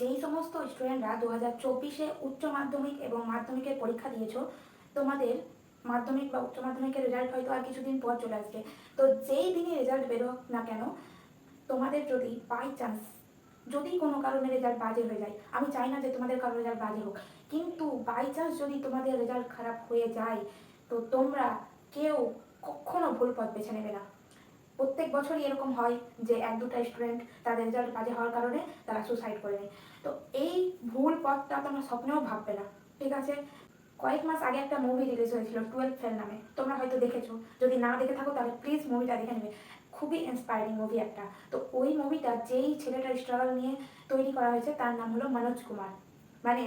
যেই সমস্ত স্টুডেন্টরা দু হাজার চব্বিশে উচ্চ মাধ্যমিক এবং মাধ্যমিকের পরীক্ষা দিয়েছ, তোমাদের মাধ্যমিক বা উচ্চ মাধ্যমিকের রেজাল্ট হয়তো আর কিছুদিন পর চলে আসবে। তো যেই দিনে রেজাল্ট বেরোক না কেন, তোমাদের যদি বাই চান্স যদি কোনো কারণে রেজাল্ট বাজে হয়ে যায়, আমি চাই না যে তোমাদের কারও রেজাল্ট বাজে হোক, কিন্তু বাই চান্স যদি তোমাদের রেজাল্ট খারাপ হয়ে যায়, তো তোমরা কেউ কখনো ভুল পথ বেছে নেবে না। প্রত্যেক বছরই এরকম হয় যে এক দুটা স্টুডেন্ট তাদের রেজাল্ট বাজে হওয়ার কারণে তারা সুসাইড করে নেয়। তো এই ভুল পথটা তোমরা স্বপ্নেও ভাববে না, ঠিক আছে? কয়েক মাস আগে একটা মুভি রিলিজ হয়েছিল টুয়েলভ ফেল নামে, তোমরা হয়তো দেখেছ। যদি না দেখে থাকো তাহলে প্লিজ মুভিটা দেখে নেবে। খুবই ইন্সপায়ারিং মুভি একটা। তো ওই মুভিটা যেই ছেলেটার স্ট্রাগল নিয়ে তৈরি করা হয়েছে তার নাম হলো মনোজ কুমার। মানে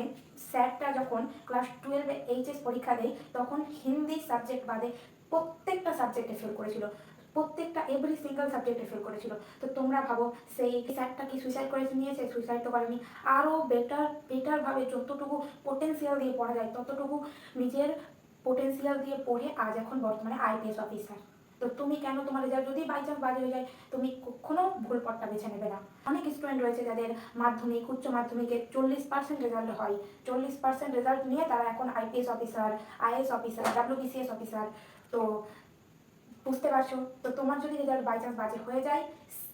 স্যারটা যখন ক্লাস টুয়েলভে এইচএস পরীক্ষা দেয়, তখন হিন্দি সাবজেক্ট বাদে প্রত্যেকটা সাবজেক্টে ফেল করেছিল। প্রত্যেকটা এভরি সিঙ্গেল সাবজেক্টে ফেল করেছিল। তো তোমরা ভাবো, সেই স্যারটা কি সুইসাইড করে নিয়েছে সুইসাইড তো করেনি। আরও বেটার বেটারভাবে যতটুকু পোটেন্সিয়াল দিয়ে পড়া যায়, ততটুকু নিজের পোটেন্সিয়াল দিয়ে পড়ে আজ এখন বর্তমানে আইপিএস অফিসার তো তুমি কেন তোমার রেজাল্ট যদি বাই চান্স বাজে হয়ে যায়, তুমি কখনো ভুল পথটা বেছে নেবে না। অনেক স্টুডেন্ট রয়েছে যাদের মাধ্যমিক, উচ্চ মাধ্যমিকে চল্লিশ পার্সেন্ট রেজাল্ট হয়। চল্লিশ পার্সেন্ট রেজাল্ট নিয়ে তারা এখন IPS officer IAS officer WBCS officer তো বুঝতে পারছ? তো তোমার যদি রেজাল্ট বাই চান্স বাজে হয়ে যায়,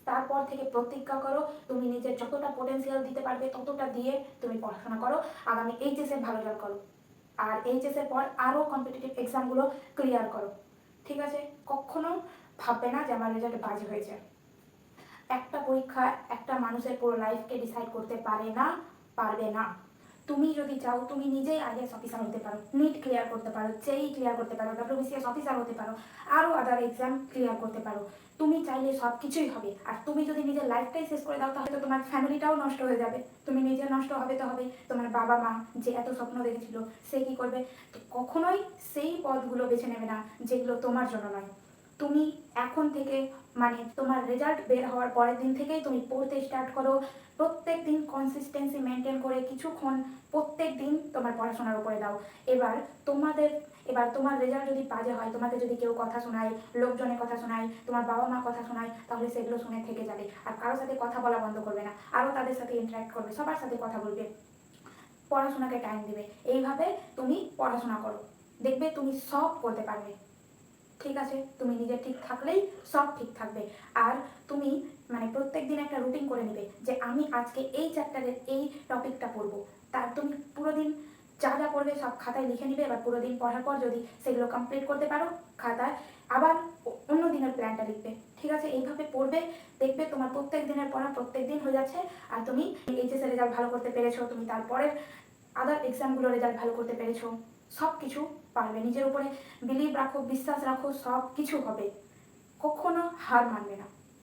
তারপর থেকে প্রতিজ্ঞা করো, তুমি নিজের যতটা পোটেন্সিয়াল দিতে পারবে ততটা দিয়ে তুমি পড়াশোনা করো। আগামী এইচএস ভালো রেজাল্ট করো। আর এইচএস এর পর আরও কম্পিটিটিভ এক্সামগুলো ক্লিয়ার করো। ঠিক আছে? কখনো ভাববে না যে আমার রেজাল্ট বাজে হয়েছে। একটা পরীক্ষা একটা মানুষের পুরো লাইফকে ডিসাইড করতে পারে না, পারবে না। তুমি যদি চাও, তুমি নিজেই আইএস অফিসার হতে পারো নিট ক্লিয়ার করতে পারো জেই ক্লিয়ার করতে পারো ডাব্লিউবিসিএস অফিসার হতে পারো আরও আদার এক্সাম ক্লিয়ার করতে পারো। তুমি চাইলে সব কিছুই হবে। আর তুমি যদি নিজের লাইফটাই শেষ করে দাও, তাহলে তো তোমার ফ্যামিলিটাও নষ্ট হয়ে যাবে। তুমি নিজে নষ্ট হবে তো হবে। তোমার বাবা মা যে এত স্বপ্ন দেখেছিল, সে কি করবে? কখনোই সেই পথগুলো বেছে নেবে না, যেগুলো তোমার জন্য নয়। তুমি এখন থেকে মানে তোমার রেজাল্ট বের হওয়ার পরের দিন থেকেই তুমি পড়তে স্টার্ট করো। প্রত্যেক দিন কনসিস্টেন্সি মেনটেন করে কিছুক্ষণ প্রত্যেক দিন তোমার পড়াশোনার উপরে দাও। এবার তোমাদের, এবার তোমার রেজাল্ট যদি বাজে হয় তোমাদের যদি কেউ কথা শোনায়, লোকজনের কথা শোনায়, তোমার বাবা মা কথা শোনায়, তাহলে সেগুলো শুনে থেকে যাবে। আর কারোর সাথে কথা বলা বন্ধ করবে না। আরও তাদের সাথে ইন্টারাক্ট করবে, সবার সাথে কথা বলবে। পড়াশোনাকে টাইম দেবে। এইভাবে তুমি পড়াশোনা করো। দেখবে তুমি সব করতে পারবে। ঠিক আছে? তুমি নিজে ঠিক থাকলেই সব ঠিক থাকবে। আর তুমি মানে প্রত্যেক দিন একটা রুটিন করে নেবে যে আমি আজকে এই চ্যাপ্টারের এই টপিকটা পড়ব। তার তুমি পুরো দিন যা যা পড়বে সব খাতায় লিখে নিবে, এবার পুরো দিন পড়ার পর যদি সেগুলো কমপ্লিট করতে পারো, খাতায় আবার অন্য দিনের প্ল্যানটা লিখবে। ঠিক আছে? এইভাবে পড়বে, দেখবে তোমার প্রত্যেক দিনের পড়া প্রত্যেক দিন হয়ে যাচ্ছে। আর তুমি এইচএস রেজাল্ট ভালো করতে পেরেছ, তুমি তারপরের আদার এক্সামগুলো রেজাল্ট ভালো করতে পেরেছ। সব কিছু পারবে। নিজের উপরে বিলিভ রাখো বিশ্বাস রাখো সব কিছু হবে। কখনো হার মানবে না।